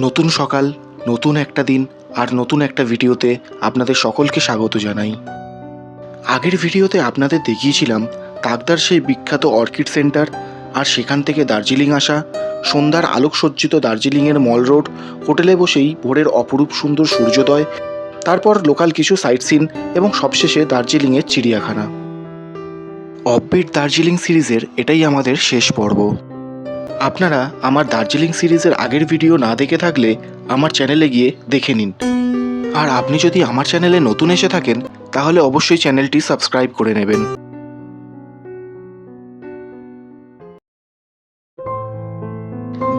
নতুন সকাল, নতুন একটা দিন আর নতুন একটা ভিডিওতে আপনাদের সকলকে স্বাগত জানাই। আগের ভিডিওতে আপনাদের দেখিয়েছিলাম তাকদার সেই বিখ্যাত অর্কিড সেন্টার আর সেখান থেকে দার্জিলিং আসা, সন্ধ্যার আলোকসজ্জিত দার্জিলিংয়ের মল রোড, হোটেলে বসেই ভোরের অপরূপ সুন্দর সূর্যোদয়, তারপর লোকাল কিছু সাইট সিন এবং সবশেষে দার্জিলিংয়ের চিড়িয়াখানা। অফবিট দার্জিলিং সিরিজের এটাই আমাদের শেষ পর্ব। আপনারা আমার দার্জিলিং সিরিজের আগের ভিডিও না দেখে থাকলে আমার চ্যানেলে গিয়ে দেখে নিন। আর আপনি যদি আমার চ্যানেলে নতুন এসে থাকেন, তাহলে অবশ্যই চ্যানেলটি সাবস্ক্রাইব করে নেবেন।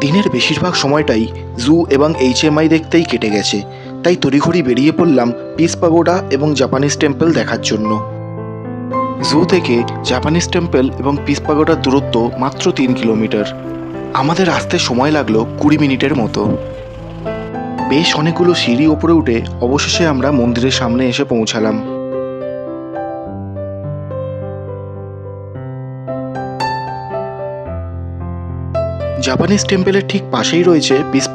দিনের বেশিরভাগ সময়টাই জু এবং এইচএমআই দেখতেই কেটে গেছে, তাই তড়িঘড়ি বেরিয়ে পড়লাম পিস পাগোডা এবং জাপানিজ টেম্পল দেখার জন্য। জু থেকে জাপানিজ টেম্পল এবং পিস পাগোডার দূরত্ব মাত্র তিন কিলোমিটার। আমাদের আসতে সময় লাগল কুড়ি মিনিটের মতো। বেশ অনেকগুলো সিঁড়ি ওপরে উঠে অবশেষে আমরা মন্দিরের সামনে এসে পৌঁছালাম। জাপানিজ টেম্পলের ঠিক পাশেই রয়েছে পিস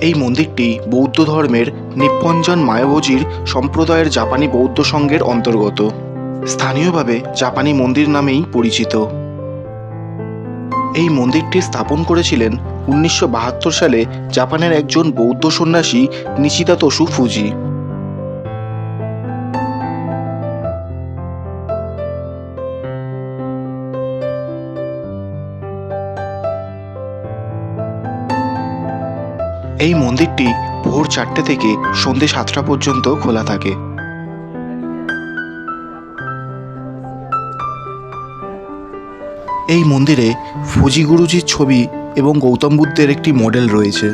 এই মন্দিরটি বৌদ্ধ ধর্মের নিপ্পঞ্জন মায়াভোজির সম্প্রদায়ের জাপানি বৌদ্ধ সংঘের অন্তর্গত। স্থানীয়ভাবে জাপানি মন্দির নামেই পরিচিত। এই মন্দিরটি স্থাপন করেছিলেন উনিশশো বাহাত্তর সালে জাপানের একজন বৌদ্ধ সন্ন্যাসী নিচিতা তসু ফুজি। এই মন্দিরটি ভোর চারটে থেকে সন্ধে সাতটা পর্যন্ত খোলা থাকে। এই মন্দিরে ফুজি গুরুজির ছবি এবং গৌতম বুদ্ধের একটি মডেল রয়েছে।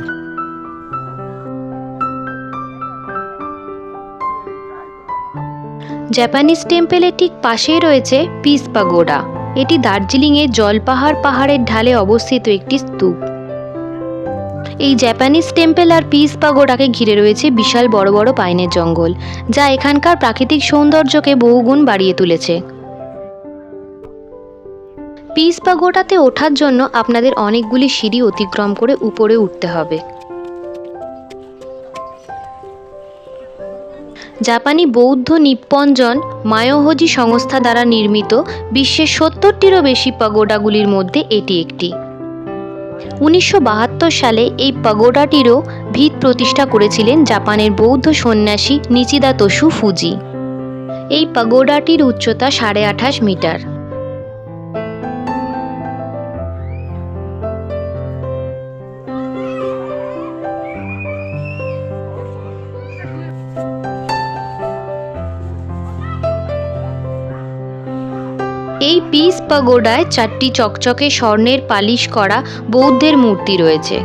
জাপানিজ টেম্পেলের ঠিক পাশেই রয়েছে পিস পাগোডা। এটি দার্জিলিংয়ে জলপাহাড় পাহাড়ের ঢালে অবস্থিত একটি স্তূপ। এই জাপানিজ টেম্পেল আর পিস পাগোডাকে ঘিরে রয়েছে বিশাল বড় বড় পাইনের জঙ্গল, যা এখানকার প্রাকৃতিক সৌন্দর্যকে বহুগুণ বাড়িয়ে তুলেছে। পিস পাগোডাতে ওঠার জন্য আপনাদের অনেকগুলি সিঁড়ি অতিক্রম করে উপরে উঠতে হবে। জাপানি বৌদ্ধ নিপ্পঞ্জন মায়োহজি সংস্থা দ্বারা নির্মিত বিশ্বের সত্তরটিরও বেশি পাগোডাগুলির মধ্যে এটি একটি। উনিশশো বাহাত্তর সালে এই পাগোডাটিরও ভিত প্রতিষ্ঠা করেছিলেন জাপানের বৌদ্ধ সন্ন্যাসী নিচিদা তসু ফুজি। এই পাগোডাটির উচ্চতা সাড়ে আঠাশ মিটার। এই পিস পাগোডায় চারটি চকচকে স্বর্ণের পালিশ করা বৌদ্ধের মূর্তি রয়েছে।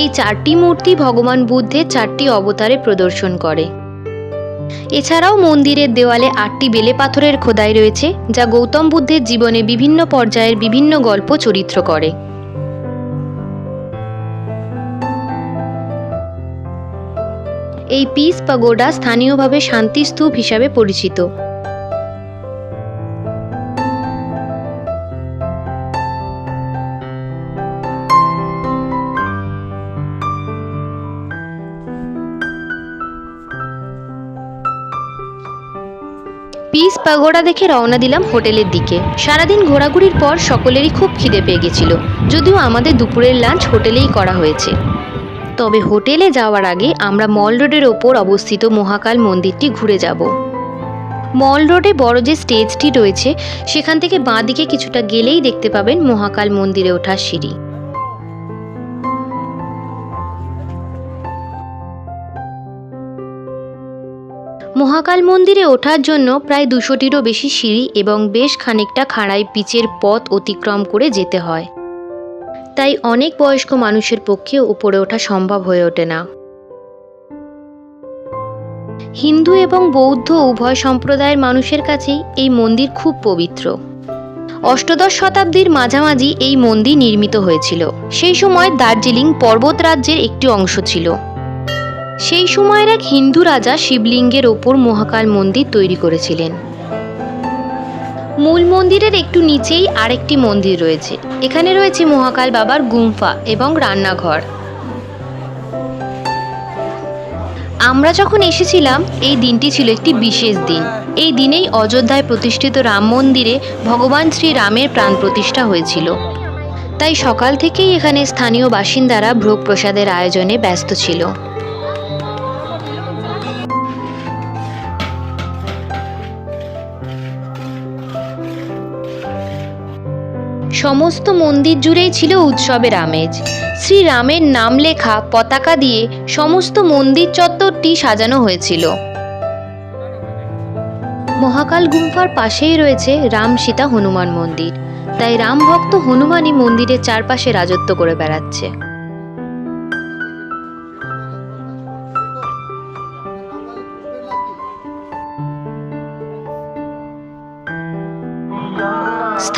এই চারটি মূর্তি ভগবান বুদ্ধের চারটি অবতারে প্রদর্শন করে। এছাড়াও মন্দিরের দেওয়ালে আটটি বেলে পাথরের খোদাই রয়েছে, যা গৌতম বুদ্ধের জীবনে বিভিন্ন পর্যায়ের বিভিন্ন গল্প চরিত্র করে। এই পিস পাগোডা স্থানীয়ভাবে শান্তিস্তূপ হিসাবে পরিচিত। পাগোড়া দেখে রওনা দিলাম হোটেলের দিকে। সারাদিন ঘোরাঘুরির পর সকলেরই খুব খিদে পেয়ে গেছিল। যদিও আমাদের দুপুরের লাঞ্চ হোটেলেই করা হয়েছে। তবে হোটেলে যাওয়ার আগে আমরা মল রোডের ওপর অবস্থিত মহাকাল মন্দিরটি ঘুরে যাব। মল রোডে বড় যে স্টেজটি রয়েছে, সেখান থেকে বাঁদিকে কিছুটা গেলেই দেখতে পাবেন মহাকাল মন্দিরে ওঠার সিঁড়ি। মহাকাল মন্দিরে ওঠার জন্য প্রায় দুশোটিরও বেশি সিঁড়ি এবং বেশ খানিকটা খাড়াই পিচের পথ অতিক্রম করে যেতে হয়। তাই অনেক বয়স্ক মানুষের পক্ষে উপরে ওঠা সম্ভব হয়ে ওঠে না। হিন্দু এবং বৌদ্ধ উভয় সম্প্রদায়ের মানুষের কাছেই এই মন্দির খুব পবিত্র। অষ্টদশ শতাব্দীর মাঝামাঝি এই মন্দির নির্মিত হয়েছিল। সেই সময় দার্জিলিং পর্বত রাজ্যের একটি অংশ ছিল। সেই সময়ের এক হিন্দু রাজা শিবলিঙ্গের ওপর মহাকাল মন্দির তৈরি করেছিলেন। মূল মন্দিরের একটু নিচেই আরেকটি মন্দির রয়েছে। এখানে রয়েছে মহাকাল বাবার গুম্ফা এবং রান্নাঘর। আমরা যখন এসেছিলাম, এই দিনটি ছিল একটি বিশেষ দিন। এই দিনেই অযোধ্যায় প্রতিষ্ঠিত রাম মন্দিরে ভগবান শ্রী রামের প্রাণ প্রতিষ্ঠা হয়েছিল। তাই সকাল থেকেই এখানে স্থানীয় বাসিন্দারা ভোগ প্রসাদের আয়োজনে ব্যস্ত ছিল। সমস্ত মন্দির জুড়েই ছিল উৎসবের আমেজ। শ্রীরামের নাম লেখা পতাকা দিয়ে সমস্ত মন্দির চত্বরটি সাজানো হয়েছিল। মহাকাল গুম্ফার পাশেই রয়েছে রাম সীতা হনুমান মন্দির। তাই রাম ভক্ত হনুমানই মন্দিরের চারপাশে রাজত্ব করে বেড়াচ্ছে।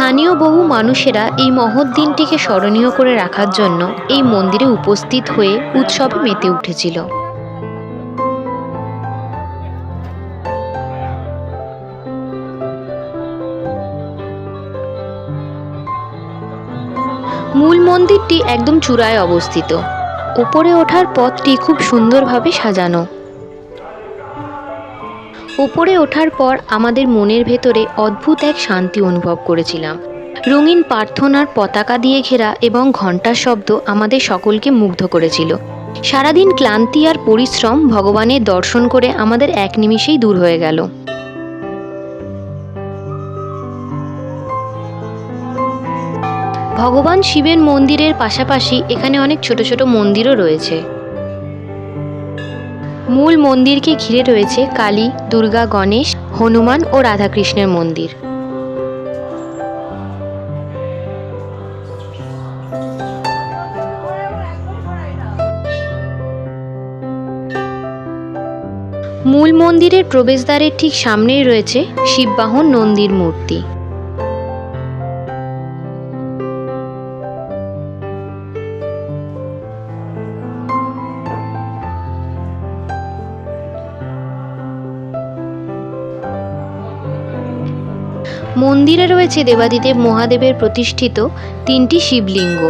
স্থানীয় বহু মানুষেরা এই মহৎ দিনটিকে স্মরণীয় করে রাখার জন্য এই মন্দিরে উপস্থিত হয়ে উৎসবে মেতে উঠেছিল। মূল মন্দিরটি একদম চূড়ায় অবস্থিত। উপরে ওঠার পথটি খুব সুন্দরভাবে সাজানো। উপরে ওঠার পর আমাদের মনের ভেতরে অদ্ভুত এক শান্তি অনুভব করেছিলাম। রঙিন প্রার্থনার পতাকা দিয়ে ঘেরা এবং ঘণ্টার শব্দ আমাদের সকলকে মুগ্ধ করেছিল। সারাদিন ক্লান্তি আর পরিশ্রম ভগবানের দর্শন করে আমাদের এক নিমিষেই দূর হয়ে গেল। ভগবান শিবের মন্দিরের পাশাপাশি এখানে অনেক ছোট ছোট মন্দিরও রয়েছে। মূল মন্দিরকে ঘিরে রয়েছে কালী, দুর্গা, গণেশ, হনুমান ও রাধাকৃষ্ণের মন্দির। মূল মন্দিরের প্রবেশদ্বারের ঠিক সামনেই রয়েছে শিববাহন নন্দীর মূর্তি। মন্দিরে রয়েছে দেবাদিদেব মহাদেবের প্রতিষ্ঠিত তিনটি শিবলিঙ্গ।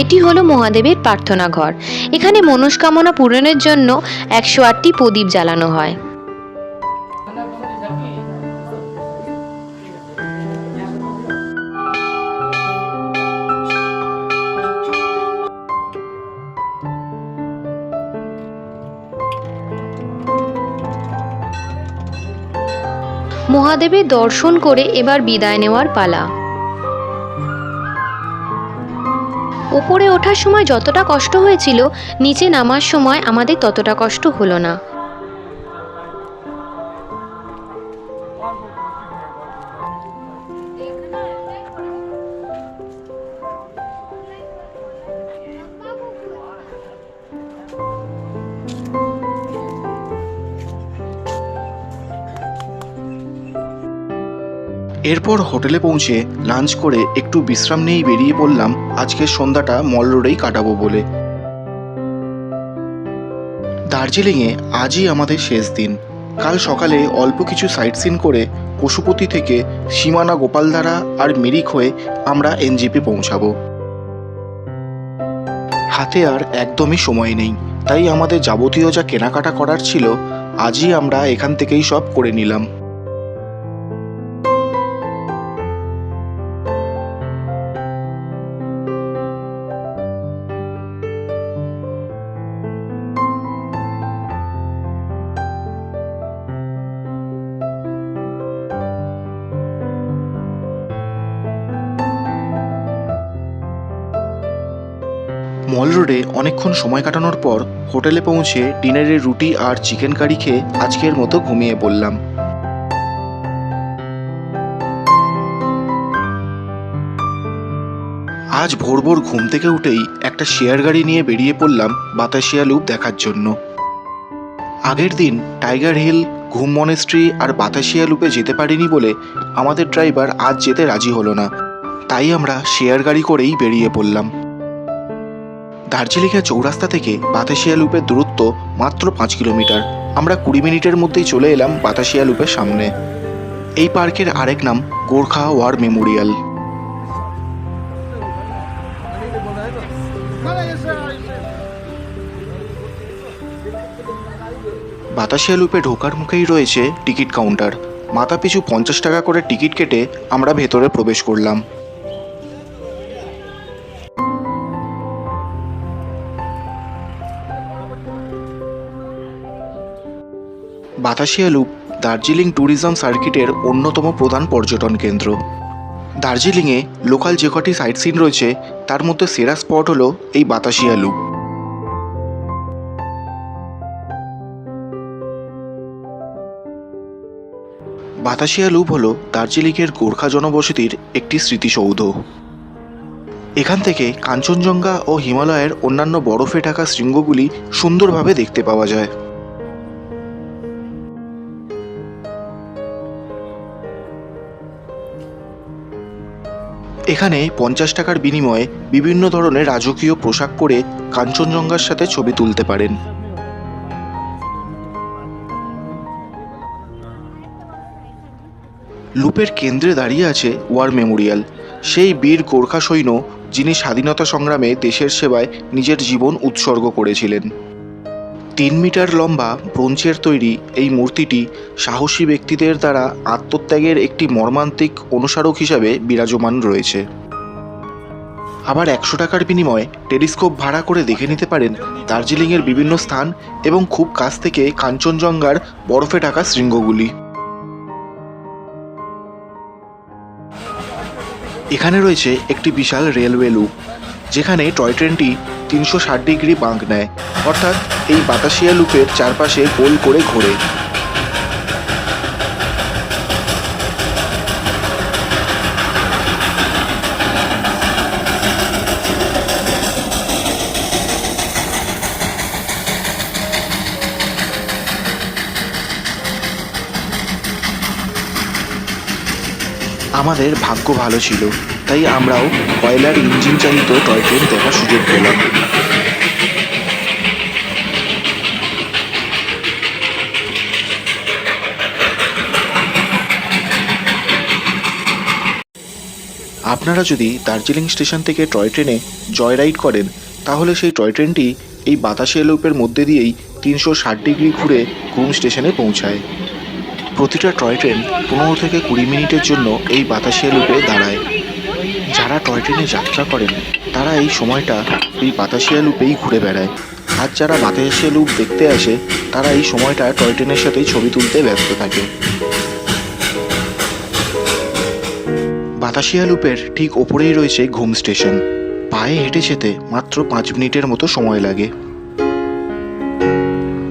এটি হলো মহাদেবের প্রার্থনা ঘর এখানে মনস্কামনা পূরণের জন্য একশো আটটি প্রদীপ জ্বালানো হয়। মহাদেবের দর্শন করে এবার বিদায় নেওয়ার পালা। ওপরে ওঠার সময় যতটা কষ্ট হয়েছিল, নিচে নামার সময় আমাদের ততটা কষ্ট হলো না। এরপর হোটেলে পৌঁছে লাঞ্চ করে একটু বিশ্রাম নিয়েই বেরিয়ে পড়লাম আজকের সন্ধ্যাটা মল রোডেই কাটাবো বলে। দার্জিলিংয়ে আজই আমাদের শেষ দিন। কাল সকালে অল্প কিছু সাইট সিন করে পশুপতি থেকে সীমানা গোপালধারা আর মিরিক হয়ে আমরা এনজিপি পৌঁছাবো। হাতে আর একদমই সময় নেই, তাই আমাদের যাবতীয় যা কেনাকাটা করার ছিল, আজই আমরা এখান থেকেই সব করে নিলাম। রোডে অনেকক্ষণ সময় কাটানোর পর হোটেলে পৌঁছে ডিনারের রুটি আর চিকেন কারি খেয়ে আজকের মতো ঘুমিয়ে পড়লাম। আজ ভোর ভোর ঘুম থেকে উঠেই একটা শেয়ার গাড়ি নিয়ে বেরিয়ে পড়লাম বাতাসিয়া লুপ দেখার জন্য। আগের দিন টাইগার হিল, ঘুম মনেস্ট্রি আর বাতাসিয়া লুপে যেতে পারিনি বলে আমাদের ড্রাইভার আজ যেতে রাজি হলো না। তাই আমরা শেয়ার গাড়ি করেই বেরিয়ে পড়লাম। দার্জিলিংয়ের চৌরাস্তা থেকে বাতাসিয়া লুপের দূরত্ব মাত্র পাঁচ কিলোমিটার। আমরা কুড়ি মিনিটের মধ্যেই চলে এলাম বাতাসিয়া লুপের সামনে। এই পার্কের আরেক নাম গোর্খা ওয়ার মেমোরিয়াল। বাতাসিয়া লুপে ঢোকার মুখেই রয়েছে টিকিট কাউন্টার। মাথা পিছু পঞ্চাশ টাকা করে টিকিট কেটে আমরা ভেতরে প্রবেশ করলাম। বাতাসিয়া লুপ দার্জিলিং ট্যুরিজম সার্কিটের অন্যতম প্রধান পর্যটন কেন্দ্র। দার্জিলিংয়ে লোকাল যে কটি সাইট সিন রয়েছে, তার মধ্যে সেরা স্পট হলো এই বাতাসিয়া লুপ। বাতাসিয়া লুপ হলো দার্জিলিংয়ের গোর্খা জনবসতির একটি স্মৃতিসৌধ। এখান থেকে কাঞ্চনজঙ্ঘা ও হিমালয়ের অন্যান্য বরফে ঢাকা শৃঙ্গগুলি সুন্দরভাবে দেখতে পাওয়া যায়। এখানে পঞ্চাশ টাকার বিনিময়ে বিভিন্ন ধরনের রাজকীয় পোশাক পরে কাঞ্চনজঙ্ঘার সাথে ছবি তুলতে পারেন। লুপের কেন্দ্রে দাঁড়িয়ে আছে ওয়ার মেমোরিয়াল। সেই বীর গোর্খা সৈন্য যিনি স্বাধীনতা সংগ্রামে দেশের সেবায় নিজের জীবন উৎসর্গ করেছিলেন। তিন মিটার লম্বা ব্রোঞ্জের তৈরি এই মূর্তিটি সাহসী ব্যক্তিদের দ্বারা আত্মত্যাগের একটি মর্মান্তিক অনুসারক হিসাবে বিরাজমান রয়েছে। আবার একশো টাকার বিনিময়ে টেলিস্কোপ ভাড়া করে দেখে নিতে পারেন দার্জিলিংয়ের বিভিন্ন স্থান এবং খুব কাছ থেকে কাঞ্চনজঙ্ঘার বরফে ঢাকা শৃঙ্গগুলি। এখানে রয়েছে একটি বিশাল রেলওয়ে লুপ, যেখানে টয় ট্রেনটি তিনশো ষাট ডিগ্রি বাঁক নেয়। অর্থাৎ এই বাতাসিয়া লুপের চারপাশে গোল করে ঘোরে। আমাদের ভাগ্য ভালো ছিল। তাই আমরাও কয়লার ইঞ্জিন চালিত টয় ট্রেন দেখার সুযোগ পেলাম। আপনারা যদি দার্জিলিং স্টেশন থেকে টয় ট্রেনে জয় রাইড করেন, তাহলে সেই টয় ট্রেনটি এই বাতাসে লুপের মধ্যে দিয়েই তিনশো ষাট ডিগ্রি ঘুরে ঘুম স্টেশনে পৌঁছায়। প্রতিটা টয় ট্রেন পনেরো থেকে কুড়ি মিনিটের জন্য এই বাতাসিয়া লুপে দাঁড়ায়। যারা টয় ট্রেনে যাত্রা করেন। তারা এই সময়টা এই বাতাসিয়া লুপেই ঘুরে বেড়ায়। আর যারা বাতাসিয়া লুপ দেখতে আসে, তারা এই সময়টা টয় ট্রেনের সাথেই ছবি তুলতে ব্যস্ত থাকে। বাতাসিয়া লুপের ঠিক ওপরেই রয়েছে ঘুম স্টেশন। পায়ে হেঁটে যেতে মাত্র পাঁচ মিনিটের মতো সময় লাগে।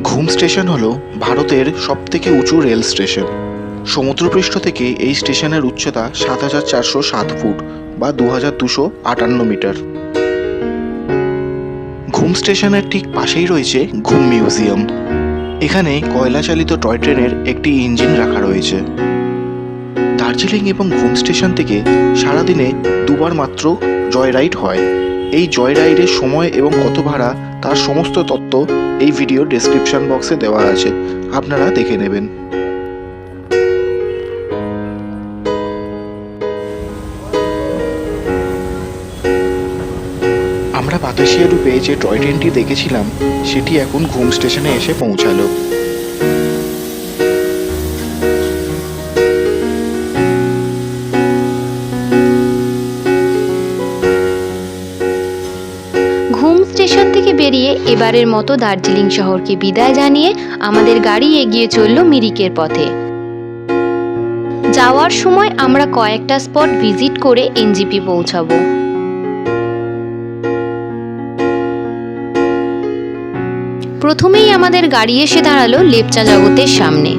ঘুম স্টেশন হলো ভারতের সবথেকে উঁচু রেল স্টেশন। সমুদ্রপৃষ্ঠ থেকে এই স্টেশনের উচ্চতা সাত হাজার চারশো সাত ফুট বা দু হাজার দুশো আটান্ন মিটার। ঘুম স্টেশনের ঠিক পাশেই রয়েছে ঘুম মিউজিয়াম। এখানে কয়লা চালিত টয় ট্রেনের একটি ইঞ্জিন রাখা রয়েছে। দার্জিলিং এবং ঘুম স্টেশন থেকে সারাদিনে দুবার মাত্র জয় রাইড হয়। এই জয় রাইডের সময় এবং কত ভাড়া তার সমস্ত তথ্য এই ভিডিও ডেসক্রিপশন বক্সে দেওয়া আছে। আপনারা দেখে নেবেন। বাতাসিয়া রূপে যে টয় ট্রেনটি দেখেছিলাম, সেটি এখন ঘুম স্টেশনে এসে পৌঁছালো। ঘুম স্টেশন থেকে বেরিয়ে এবারের মতো দার্জিলিং শহরকে বিদায় জানিয়ে আমাদের গাড়ি এগিয়ে চলল মিরিকের পথে। যাওয়ার সময় আমরা কয়েকটা স্পট ভিজিট করে এনজিপি পৌঁছাবো। প্রথমেই আমাদের গাড়ি এসে দাঁড়াল লেপচা জগতের সামনে।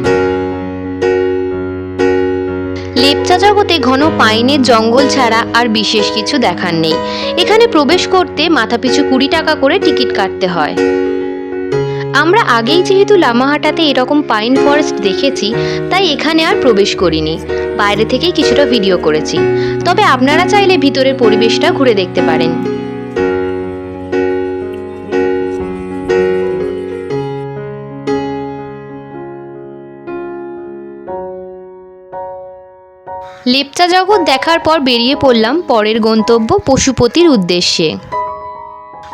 লেপচা জগতে ঘন পাইনের জঙ্গল ছাড়া আর বিশেষ কিছু দেখার নেই। এখানে প্রবেশ করতে মাথাপিছু কুড়ি টাকা করে টিকিট কাটতে হয়। আমরা আগেই যেহেতু লামাহাটাতে এরকম পাইন ফরেস্ট দেখেছি, তাই এখানে আর প্রবেশ করিনি। বাইরে থেকেই কিছুটা ভিডিও করেছি। তবে আপনারা চাইলে ভিতরের পরিবেশটা ঘুরে দেখতে পারেন। লেপচা জগৎ দেখার পর বেরিয়ে পড়লাম পরের গন্তব্য পশুপতির উদ্দেশ্যে।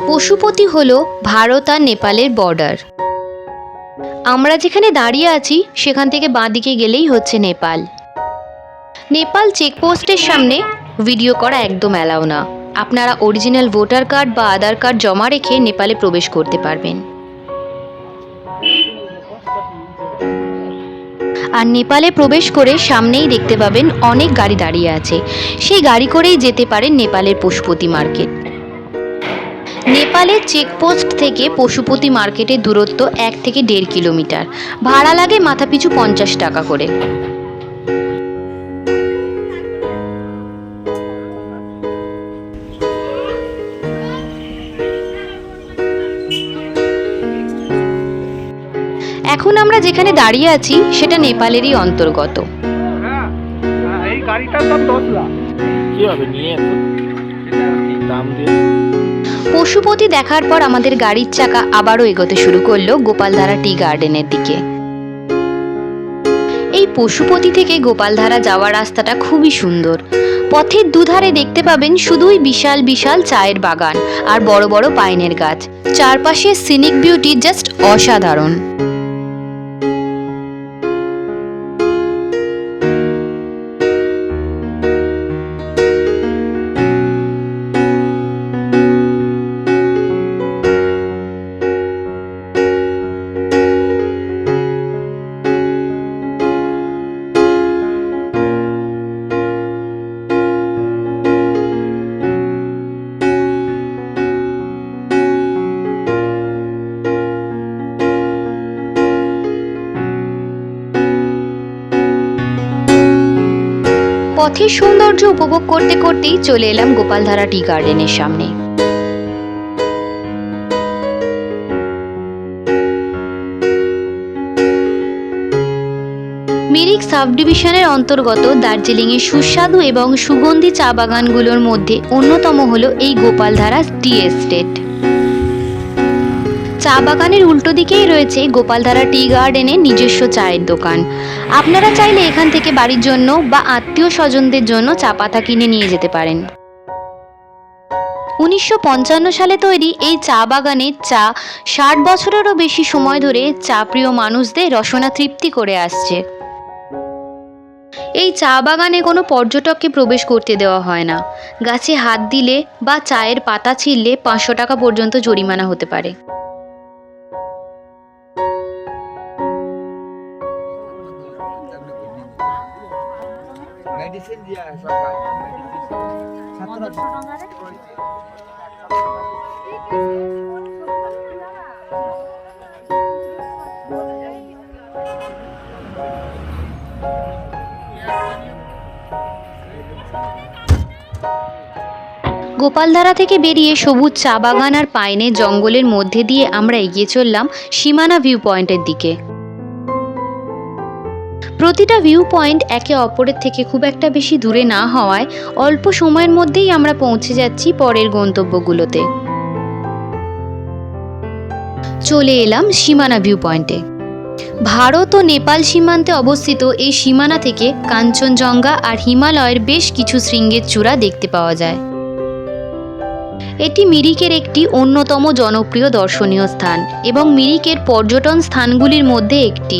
পশুপতি হল ভারত আর নেপালের বর্ডার। আমরা যেখানে দাঁড়িয়ে আছি, সেখান থেকে বাঁদিকে গেলেই হচ্ছে নেপাল। নেপাল চেকপোস্টের সামনে ভিডিও করা একদম অ্যালাউ না। আপনারা অরিজিনাল ভোটার কার্ড বা আধার কার্ড জমা রেখে নেপালে প্রবেশ করতে পারবেন। আর নেপালে প্রবেশ করে সামনেই দেখতে পাবেন অনেক গাড়ি দাঁড়িয়ে আছে। সেই গাড়ি করেই যেতে পারেন নেপালের পশুপতি মার্কেট। নেপালের চেকপোস্ট থেকে পশুপতি মার্কেটের দূরত্ব এক থেকে দেড় কিলোমিটার। ভাড়া লাগে মাথাপিছু পঞ্চাশ টাকা করে। আমরা যেখানে দাঁড়িয়ে আছি সেটা নেপালেরই অন্তর্গত। এই গাড়িটার দাম দশ লাখ কীভাবে নিয়ে দাম দিয়ে। পশুপতি দেখার পর আমাদের গাড়ির চাকা আবারও এগোতে শুরু করল গোপালধারা টি গার্ডেনের দিকে। এই পশুপতি থেকে গোপালধারা যাওয়ার রাস্তাটা খুবই সুন্দর। পথের দুধারে দেখতে পাবেন শুধুই বিশাল বিশাল চায়ের বাগান আর বড় বড় পাইনের গাছ। চারপাশের সিনিক বিউটি জাস্ট অসাধারণ। পথের সৌন্দর্য উপভোগ করতে করতেই চলে এলাম গোপালধারা টি গার্ডেনের সামনে। মিরিক সাব ডিভিশনের অন্তর্গত দার্জিলিংয়ের সুস্বাদু এবং সুগন্ধি চা বাগানগুলোর মধ্যে অন্যতম হলো এই গোপালধারা টি এস্টেট। চা বাগানের উল্টো দিকেই রয়েছে গোপালধারা টি গার্ডেনের নিজস্ব চায়ের দোকান। আপনারা চাইলে এখান থেকে বাড়ির জন্য বা আত্মীয় স্বজনদের জন্য চা পাতা কিনে নিয়ে যেতে পারেন। উনিশশো পঞ্চান্ন সালে তৈরি এই চা বাগানের চা ষাট বছরেরও বেশি সময় ধরে চা প্রিয় মানুষদের রসনা তৃপ্তি করে আসছে। এই চা বাগানে কোনো পর্যটককে প্রবেশ করতে দেওয়া হয় না। গাছে হাত দিলে বা চায়ের পাতা ছিঁড়লে পাঁচশো টাকা পর্যন্ত জরিমানা হতে পারে। মেডিসিন দিয়া সরকার। গোপালধারা থেকে বেরিয়ে সবুজ চা বাগান আর পাইনের জঙ্গলের মধ্যে দিয়ে আমরা এগিয়ে চললাম সীমানা ভিউ পয়েন্টের দিকে। প্রতিটা ভিউ পয়েন্ট একে অপরের থেকে খুব একটা বেশি দূরে না হওয়ায় অল্প সময়ের মধ্যেই আমরা পৌঁছে যাচ্ছি পরের গন্তব্যগুলোতে। চলে এলাম সীমানা ভিউ পয়েন্টে ভারত ও নেপাল সীমান্তে অবস্থিত এই সীমানা থেকে কাঞ্চনজঙ্ঘা আর হিমালয়ের বেশ কিছু শৃঙ্গের চূড়া দেখতে পাওয়া যায়। এটি মিরিকের একটি অন্যতম জনপ্রিয় দর্শনীয় স্থান এবং মিরিকের পর্যটন স্থানগুলির মধ্যে একটি।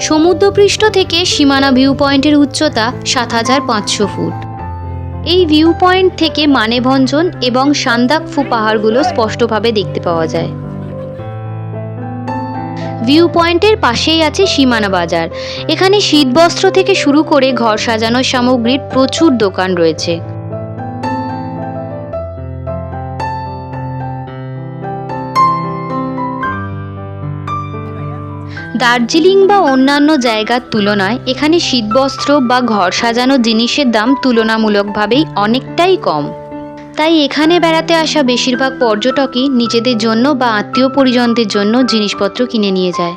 সমুদ্রপৃষ্ঠ থেকে সীমানা ভিউ পয়েন্টের উচ্চতা সাত হাজার পাঁচশো ফুট। এই ভিউ পয়েন্ট থেকে মানেভঞ্জন এবং সান্দাকফু পাহাড়গুলো স্পষ্টভাবে দেখতে পাওয়া যায়। ভিউ পয়েন্টের পাশেই আছে সীমানা বাজার। এখানে শীতবস্ত্র থেকে শুরু করে ঘর সাজানোর সামগ্রীর প্রচুর দোকান রয়েছে। দার্জিলিং বা অন্যান্য জায়গার তুলনায় এখানে শীতবস্ত্র বা ঘর সাজানো জিনিসের দাম তুলনামূলকভাবেই অনেকটাই কম। তাই এখানে বেড়াতে আসা বেশিরভাগ পর্যটকই নিজেদের জন্য বা আত্মীয় পরিজনদের জন্য জিনিসপত্র কিনে নিয়ে যায়।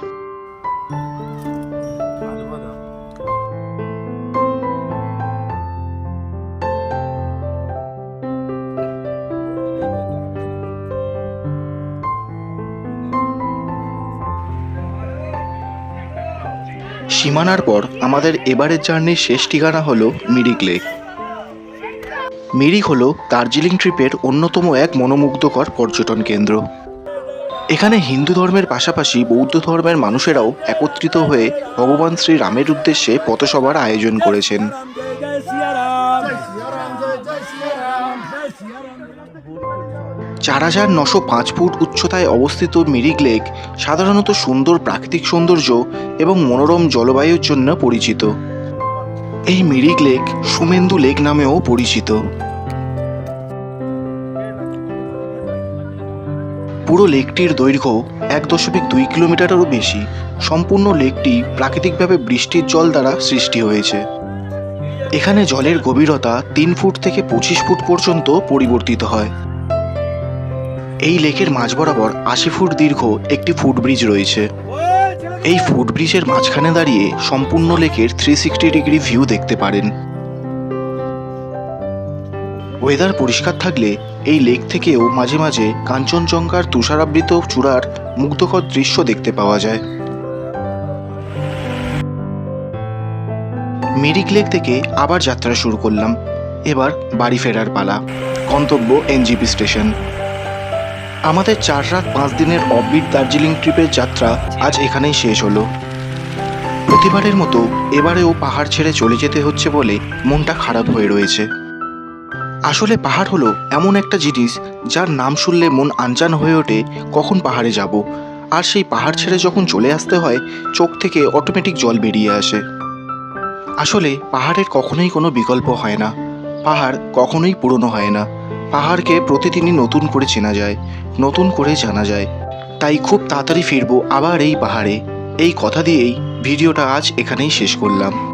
সীমানার পর আমাদের এবারের জার্নির শেষ ঠিকানা হলো মিরিক লেক। মিরিক হলো দার্জিলিং ট্রিপের অন্যতম এক মনোমুগ্ধকর পর্যটন কেন্দ্র। এখানে হিন্দু ধর্মের পাশাপাশি বৌদ্ধ ধর্মের মানুষেরাও একত্রিত হয়ে ভগবান শ্রী রামের উদ্দেশ্যে পথসভার আয়োজন করেছেন। চার হাজার নশো পাঁচ ফুট উচ্চতায় অবস্থিত মিরিক লেক সাধারণত সুন্দর প্রাকৃতিক সৌন্দর্য এবং মনোরম জলবায়ুর জন্য পরিচিত। এই মিরিক লেক সুমেন্দু লেক নামেও পরিচিত। পুরো লেকটির দৈর্ঘ্য এক দশমিক দুই কিলোমিটারেরও বেশি। সম্পূর্ণ লেকটি প্রাকৃতিকভাবে বৃষ্টির জল দ্বারা সৃষ্টি হয়েছে। এখানে জলের গভীরতা তিন ফুট থেকে পঁচিশ ফুট পর্যন্ত পরিবর্তিত হয়। এই লেকের মাঝ বরাবর আশি ফুট দীর্ঘ একটি ফুটব্রিজ রয়েছে। এই ফুটব্রিজের মাঝখানে দাঁড়িয়ে সম্পূর্ণ লেকের থ্রি সিক্সটি ডিগ্রি ভিউ দেখতে পারেন। ওয়েদার পরিষ্কার থাকলে এই লেক থেকেও মাঝে মাঝে কাঞ্চনজঙ্ঘার তুষারাবৃত চূড়ার মুগ্ধকর দৃশ্য দেখতে পাওয়া যায়। মিরিক লেক থেকে আবার যাত্রা শুরু করলাম। এবার বাড়ি ফেরার পালা। গন্তব্য এনজিপি স্টেশন। আমাদের চার রাত পাঁচ দিনের অববিট দার্জিলিং ট্রিপের যাত্রা আজ এখানেই শেষ হলো। প্রতিবারের মতো এবারেও পাহাড় ছেড়ে চলে যেতে হচ্ছে বলে মনটা খারাপ হয়ে রয়েছে। আসলে পাহাড় হলো এমন একটা জিনিস যার নাম শুনলে মন আনচান হয়ে ওঠে কখন পাহাড়ে যাব। আর সেই পাহাড় ছেড়ে যখন চলে আসতে হয়, চোখ থেকে অটোমেটিক জল বেরিয়ে আসে। আসলে পাহাড়ের কখনোই কোনো বিকল্প হয় না। পাহাড় কখনোই পুরনো হয় না। পাহাড়কে প্রতিদিনই নতুন করে চেনা যায়, নতুন করে জানা যায়। তাই খুব তাড়াতাড়ি ফিরবো আবার এই পাহাড়ে। এই কথা দিয়েই ভিডিওটা আজ এখানেই শেষ করলাম।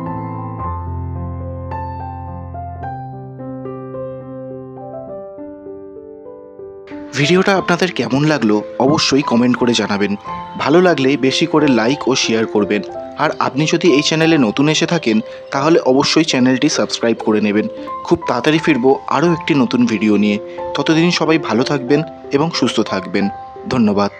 ভিডিওটা আপনাদের কেমন লাগল অবশ্যই কমেন্ট করে জানাবেন। ভালো লাগলে বেশি করে লাইক ও শেয়ার করবেন। আর আপনি যদি এই চ্যানেলে নতুন এসে থাকেন, তাহলে অবশ্যই চ্যানেলটি সাবস্ক্রাইব করে নেবেন। খুব তাড়াতাড়ি ফিরবো আরও একটি নতুন ভিডিও নিয়ে। ততদিন সবাই ভালো থাকবেন এবং সুস্থ থাকবেন। ধন্যবাদ।